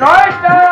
নয়টা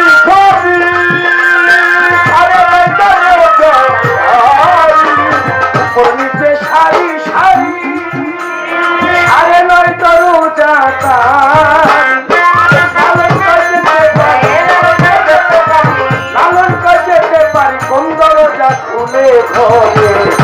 লালন কাছে পারি কোন দরজা খুলে ঘরে